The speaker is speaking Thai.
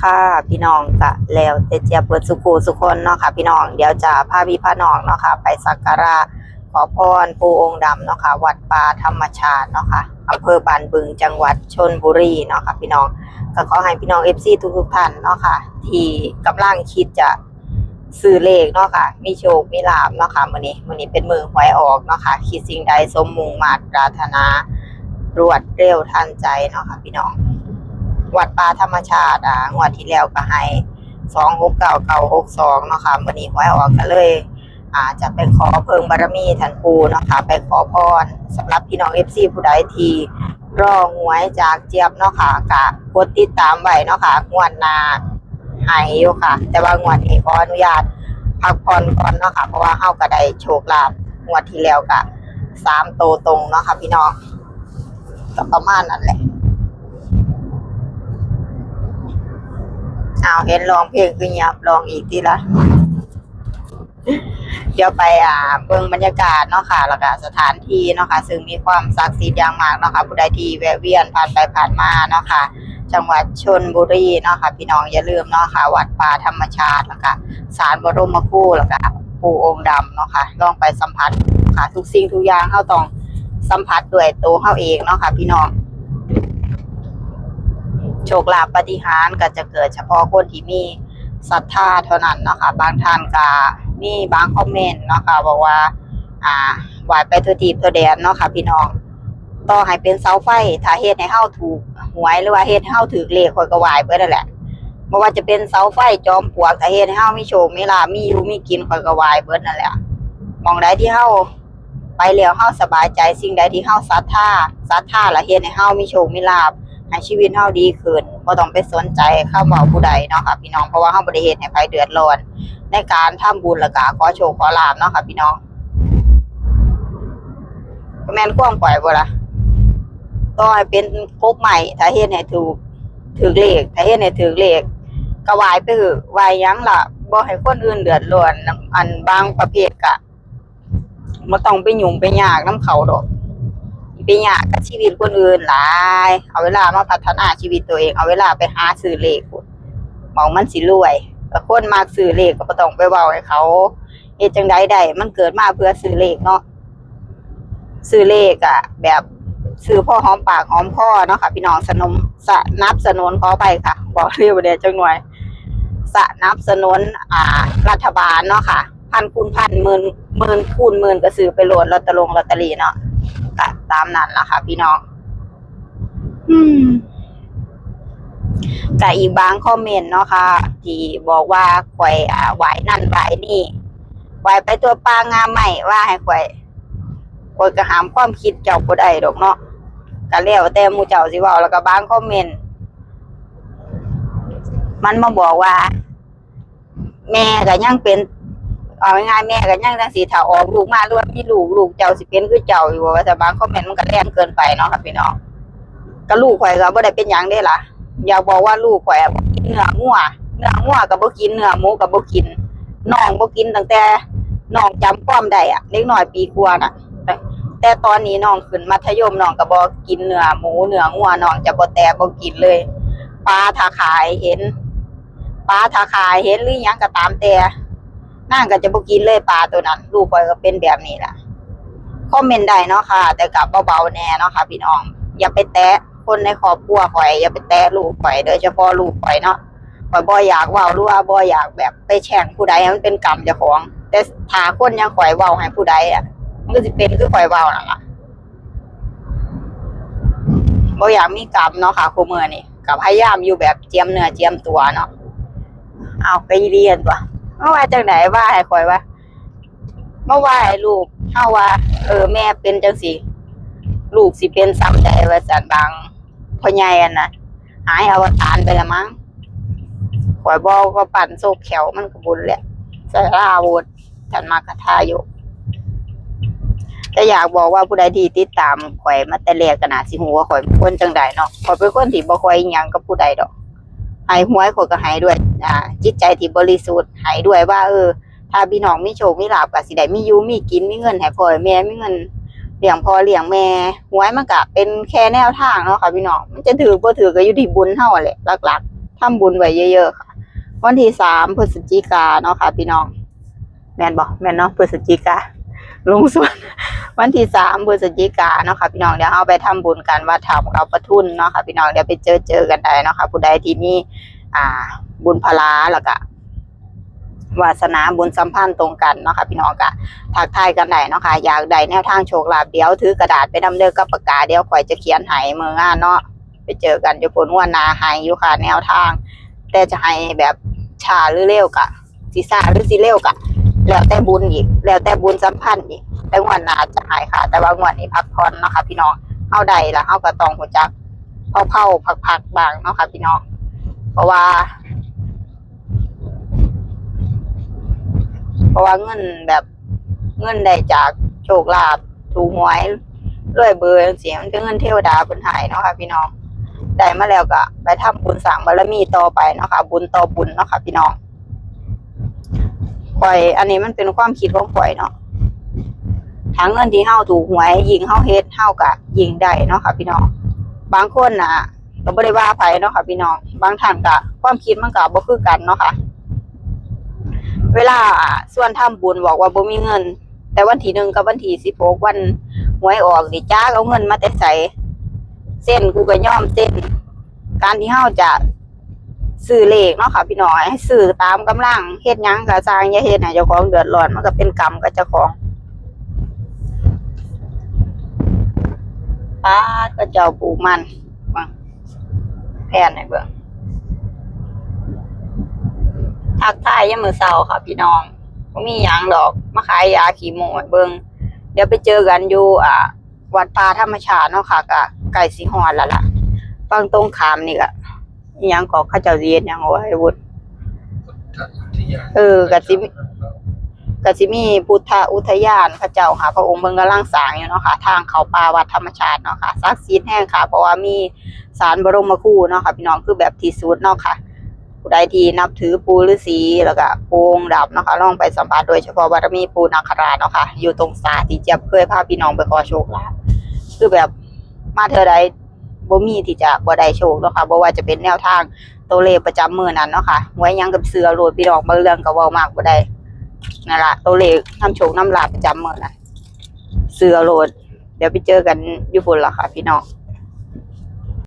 ค่ะ พี่น้องกะแล้วแต่เจียเปิดสุโขสุคนเนาะค่ะ พี่น้องเดี๋ยวจะพาพี่พาน้องเนาะค่ะ ไปสักการะขอพรปูองค์ดำเนาะค่ะ วัดป่าธรรมชาติเนาะค่ะอำเภอบานบึงจังหวัดชนบุรีเนาะค่ะ พี่น้องก็ขอให้พี่น้องเอฟซีทุกๆท่านเนาะค่ะ ที่กำลังคิดจะซื้อเลขเนาะค่ะ มีโชค มีลาบเนาะค่ะมื้อนี้มื้อนี้เป็นมือหวยออกเนาะค่ะ คิดสิ่งใดสมมุ่งมาตรปรารถนารวดเร็วทันใจเนาะค่ะ พี่น้อง วัดป่าธรรมชาติอ่างวดที่แล้วก็ให้สองหกเก้าเก้าหกสองเนาะค่ะวันนี้หวยออกก็เลยอ่าจะไปขอเพิ่งบารมีท่านปูเนาะค่ะไปขอพรสำหรับพี่น้องเอฟซีผู้ใดที่รอหวยจากเจี๊ยบเนาะค่ะกะกดติดตามไว้เนาะค่ะงวดหน้าใหายอยู่ค่ะ แต่ว่างวดนี้ขออนุญาตพักผ่อนก่อนเนาะค่ะเพราะว่าเฮาก็ได้โชคลาภงวดที่แล้วก็สามโตตรงเนาะค่ะพี่น้องก็ประมาณนั้นแหละ อ้าวเห็นร้องเพลงคือเงียบร้องอีกทีละ เดี๋ยวไปอ่าเบิ่งบรรยากาศเนาะค่ะแล้วก็สถานที่เนาะค่ะ ซึ่งมีความศักดิ์สิทธิ์อย่างมากเนาะค่ะผู้ใดที่แวะเวียนผ่านไปผ่านมาเนาะค่ะ จังหวัดชนบุรีเนาะค่ะพี่น้องอย่าลืมเนาะค่ะ วัดป่าธรรมชาติแล้วก็ศาลบรมครูแล้วก็ปู่องค์ดำเนาะค่ะลองไปสัมผัสค่ะ ทุกสิ่งทุกอย่างเฮาต้องสัมผัสด้วยตัวเฮาเองเนาะค่ะ พี่น้อง โชคลาภปฏิหารก็จะเกิดเฉพาะคนที่มีศรัทธาเท่านั้นเนาะค่ะบางท่านก็มีบางคอมเมนต์เนาะค่ะบอกว่า อ่าไหวไปทัวทีบตัวแดนเนาะค่ะ พี่น้องต่อให้เป็นเสาไฟถ้าเฮ็ดให้เฮาถูกหวยหรือว่าเฮ็ดให้เฮาถูกเลขข่อยก็ไหวเบิดนั่นแหละบ่ว่าจะเป็นเสาไฟจอมปลวกถ้าเฮ็ดให้เฮามีโชคมีลาภมีอยู่มีกินข่อยก็ไหวเบิดนั่นแหละมองใดที่เฮาไปแล้วเฮาสบายใจสิ่งใดที่เฮาศรัทธาศรัทธาละเฮ็ดให้เฮามีโชคมีลาภ ให้ชีวิตเฮาดีขึ้นบ่ต้องไปสนใจคำเว้าผู้ใดเนาะค่ะพี่น้องเพราะว่าเฮาบ่ได้เฮ็ดให้ใครเดือดร้อน ในการทำบุญแล้วก็ขอโชคขอลาภเนาะค่ะพี่น้องแม่นความปล่อยบ่ล่ะต่อให้เป็นกบใหม่ถ้าเฮ็ดให้ถูกถูกเลขถ้าเฮ็ดให้ถูกเลขก็ไหวไปเถอไวหยังล่ะบ่ให้คนอื่นเดือดร้อนอันบางประเภทก็บ่ต้องไปยุ่งไปยากนํเขาดอก ไปยากกับชีวิตคนอื่นหลาย เอาเวลามาพัฒนาชีวิตตัวเอง เอาเวลาไปหาซื้อเลขหมองมันสิรวยก็คนมากซื้อเลขก็บ่ต้องไปเว้าให้เขาเฮ็ดจังไดได้มันเกิดมาเพื่อซื้อเลขเนาะซื้อเลขอะแบบซื้อพ่อหอมปากหอมคอเนาะค่ะ พี่น้องสนมสนับสนุนขอไปค่ะ บอกเรียบเดียจังหน่วยสนับสนุนอ่า รัฐบาลเนาะค่ะ พันคูณพันหมื่นหมื่นคูณหมื่นก็ซื้อไปโหลดลอตเตอรี่ลอตเตอรี่เนาะ ก็ตามนั้นละค่ะพี่น้อง อืมกับอีกบางคอมเมนต์เนาะค่ะที่บอกว่าข่อยอ่าไหวนั่นไหวนี่ไหวไปตัวปลางามใหม่ว่าให้ข่อยข่อยก็หามความคิดเจ้าบ่ได้ดอกเนาะก็แล้วแต่หมู่เจ้าสิเว้าแล้วก็บางคอมเมนต์มันมาบอกว่า แม่ก็ยังเป็น เอาง่ายๆแม่ก็ยังจังสีถ้าออกลูกมาหรือว่ามีลูกลูกเจ้าสิเป็นคือเจ้าอยู่ว่าแต่บางคอมเมนต์มันก็แรงเกินไปเนาะค่ะพี่น้องก็ลูกข่อยก็บ่ได้เป็นหยังได้ล่ะ อย่าบอกว่าลูกข่อยอะบ่กินเนื้องัวเนื้องัวก็บ่กินเนื้อหมูก็บ่กินน้องบ่กินตั้งแต่น้องจำความได้อะเล็กน้อยปีกว่าน่ะแต่ตอนนี้น้องขึ้นมัธยมน้องก็บ่กินเนื้อหมูเนื้องัวน้องจะบ่แตะบ่กินเลยปลาถ้าขายเห็นปลาถ้าขายเห็นหรือหยังก็ตามแต่ นางก็จะบ่กินเลยปลาตัวนั้นลูกข่อยก็เป็นแบบนี้แหละคอมเมนต์ได้เนาะค่ะ แต่กับเบาๆแน่เนาะค่ะพี่น้อง อย่าไปแตะคนในครอบครัวข่อยอย่าไปแตะลูกข่อยโดยเฉพาะลูกข่อยเนาะข่อยบ่อยากเว้าหรือว่าบ่อยากแบบไปแช่งผู้ใดมันเป็นกรรมเจ้าของ แต่ถ้าคนยังข่อยเว้าให้ผู้ใดอะมันก็สิเป็นคือข่อยเว้านั่นล่ะบ่อยากมีกรรมเนาะค่ะคู่มื้อนี้ก็พยายามอยู่แบบเจียมเนื้อเจียมตัวเนาะเอาไปเรียนตัว มื่อว่าจังไหนว่าให้คอยว่าเมื่อว่าให้ลูกเฮาว่า เออ แม่เป็นจังสิลูกสิเป็นซ้ำใดว่าสันบางพ่อใหญ่อันน่ะหายอวตารไปละมั้งข่อยบอกก็ปั่นโซกแขวมันก็บุญแหละสาราวุธท่านมากระทาอยู่แต่อยากบอกว่าผู้ใดที่ติดตามข่อยมาแต่แรกก็น่าสิฮู้ว่าข่อยเป็นคนจังใดเนาะข่อยเป็นคนที่บ่ค่อยอิหยังกับผู้ใดดอก ให้หวยข่อยก็ให้ด้วย อ่า จิตใจที่บริสุทธิ์ให้ด้วยว่า เออ ถ้าพี่น้องมีโชคมีลาภก็สิได้มีอยู่มีกินมีเงินให้พ่อแม่มีเงินเลี้ยงพ่อเลี้ยงแม่หวยมันก็เป็นแค่แนวทางเนาะค่ะพี่น้องมันจะถือบ่ถือก็อยู่ที่บุญเฮาแหละหลักๆทำบุญไว้เยอะๆค่ะ วันที่สามพฤศจิกาเนาะค่ะ พี่น้อง แม่นบอกแม่นเนาะพฤศจิกาลงส่วน วันที่สามพฤศจิกาเนาะค่ะพี่น้องเดี๋ยวเอาไปทำบุญกันวัดธรรมเราประทุนเนาะค่ะพี่น้องเดี๋ยวไปเจอเจอกันได้เนาะค่ะผู้ใดที่มีอ่าบุญพลาแล้วก็วาสนาบุญสัมพันธ์ตรงกันเนาะค่ะพี่น้องก็ทักทายกันได้เนาะค่ะอยากได้แนวทางโชคลาภเดี๋ยวถือกระดาษไปนำเด้อกับปากกาเดี๋ยวข่อยจะเขียนให้มืองานเนาะไปเจอกันอยู่ผลวันนาให้อยู่ค่ะแนวทาง แต่จะให้แบบช้าหรือเร็วกะสิซ่าหรือสิเร็วกะ แล้วแต่บุญอีก แล้วแต่บุญสัมพันธ์อีก แต่งวันหนาจะหายค่ะ แต่ว่างวันนี้พักผ่อนเนาะค่ะพี่น้องเฮาใดละเฮาก็ต้องหัวจักเผาๆพักๆบางเนาะค่ะพี่น้อง เพราะว่า เพราะว่าเงินแบบเงินได้จากโชคลาภถูกหวยรวยเบอร์จังซี่มันเป็นเงินเทวดาเพิ่นให้เนาะค่ะพี่น้องได้มาแล้วก็ไปทำบุญสร้างบารมีต่อไปเนาะค่ะบุญต่อบุญเนาะค่ะพี่น้อง ข่อย อันนี้มันเป็นความคิดของข่อยเนาะถ้าเงินที่เฮาถูกหวย ยิงเฮาเฮ็ดเฮาก็ยิงได้เนาะค่ะ พี่น้อง บางคนน่ะก็บ่ได้ว่าไผเนาะค่ะ พี่น้อง บางท่านก็ความคิดมันก็บ่คือกันเนาะค่ะ เวลาส่วนทำบุญบอกว่าบ่มีเงิน แต่วันที่หนึ่งกับวันที่สิบหกวันหวยออกนี่จ้าเอาเงินมาแต่ใส่เส้นกูก็ย่อมเส้น การที่เฮาจะ ซื้อเลขเนาะค่ะพี่น้องให้ซื้อตามกำลังเฮ็ดยังก็สร้างอย่าเฮ็ดให้เจ้าของเดือดร้อนมันก็เป็นกรรมกับเจ้าของป้าก็เจ้าปลูกมันมาแผ่นให้เบิ่งทักทายยามมื้อเช้าค่ะพี่น้องบ่มีหยังดอกมาขายยาขี้หมูให้เบิ่งเดี๋ยวไปเจอกันอยู่อ่าวัดป่าธรรมชาติเนาะค่ะก็ใกล้สิฮอดแล้วล่ะฝั่งตรงข้ามนี่ก็ อิหยังก็เขาเจ้าสิเฮ็ดหยังเอาไว้วุฒเออก็สิมีก็สิมีพุทธอุทยานพระเจ้าค่ะ พระองค์เบิ่งกำลังสร้างอยู่เนาะค่ะ ทางเข้าป่าวัดธรรมชาติเนาะค่ะศักดิ์สิทธิ์แห่งค่ะ เพราะว่ามีศาลบรมครูเนาะค่ะ พี่น้องคือแบบที่สุดเนาะค่ะ ผู้ใดที่นับถือปูฤาษีแล้วก็ปูองค์ดำเนาะคะลองไปสัมผัสโดยเฉพาะบารมีปูนาคราชเนาะค่ะ อยู่ตรงสาที่เจี๊ยบเคยพาพี่น้องไปขอโชคลาภคือแบบมาเธอใด บ่มีที่จะบ่ได้โชคเนาะค่ะบ่ว่าจะเป็นแนวทางตัวเลขประจำมือนั้นเนาะค่ะไว้ยังกับเสือโรดพี่น้องบางเรื่องก็เว้ามากบ่ได้นั่นละตัวเลขนำโชคนำลาภประจำมือนั้นเสือโรดเดี๋ยวไปเจอกันอยู่พุ่นล่ะค่ะ พี่น้อง